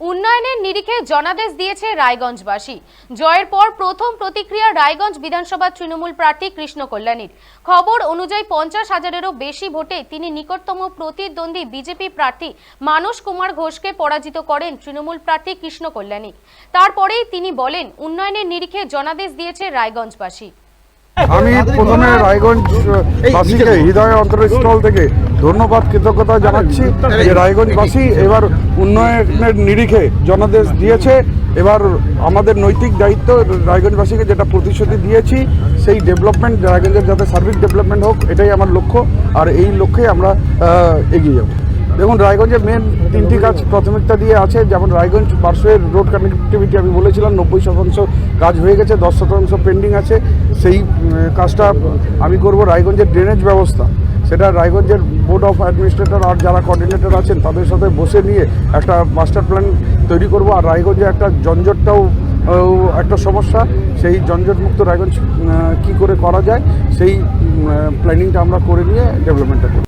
উন্নয়নের নিরিখে জনাদেশ দিয়েছে রায়গঞ্জবাসী। জয়ের পর প্রথম প্রতিক্রিয়া রায়গঞ্জ বিধানসভা তৃণমূল প্রার্থী কৃষ্ণ কল্যাণীর খবর অনুযায়ী পঞ্চাশ হাজারেরও বেশি ভোটে তিনি নিকটতম প্রতিদ্বন্দ্বী বিজেপি প্রার্থী মানস কুমার ঘোষকে পরাজিত করেন তৃণমূল প্রার্থী কৃষ্ণ কল্যাণী তারপরেই তিনি বলেন, উন্নয়নের নিরিখে জনাদেশ দিয়েছে রায়গঞ্জবাসী। আমি প্রথমে রায়গঞ্জ বাসীকে হৃদয় অন্তরস্থল থেকে ধন্যবাদ, কৃতজ্ঞতা জানাচ্ছি। যে রায়গঞ্জবাসী এবার উন্নয়নের নিরিখে জনাদেশ দিয়েছে। এবার আমাদের নৈতিক দায়িত্ব রায়গঞ্জবাসীকে যেটা প্রতিশ্রুতি দিয়েছি, সেই ডেভেলপমেন্ট, রায়গঞ্জের যাতে সার্ভিস ডেভেলপমেন্ট হোক, এটাই আমার লক্ষ্য। আর এই লক্ষ্যে আমরা এগিয়ে যাব। দেখুন রায়গঞ্জের মেন তিনটি কাজ প্রাথমিকতা দিয়ে আছে। যেমন রায়গঞ্জ পার্শ্বের রোড কানেক্টিভিটি আমি বলেছিলাম, নব্বই শতাংশ কাজ হয়ে গেছে, দশ শতাংশ পেন্ডিং আছে। সেই কাজটা আমি করব রায়গঞ্জের ড্রেনেজ ব্যবস্থা। সেটা রায়গঞ্জের বোর্ড অফ অ্যাডমিনিস্ট্রেটর আর যারা কোঅর্ডিনেটর আছেন তাদের সাথে বসে নিয়ে একটা মাস্টার প্ল্যান তৈরি করব। আর রায়গঞ্জে একটা জঞ্জটটাও একটা সমস্যা, সেই জঞ্জটমুক্ত রায়গঞ্জ কি করে করা যায়, সেই প্ল্যানিংটা আমরা করে নিয়ে ডেভেলপমেন্টটা করব।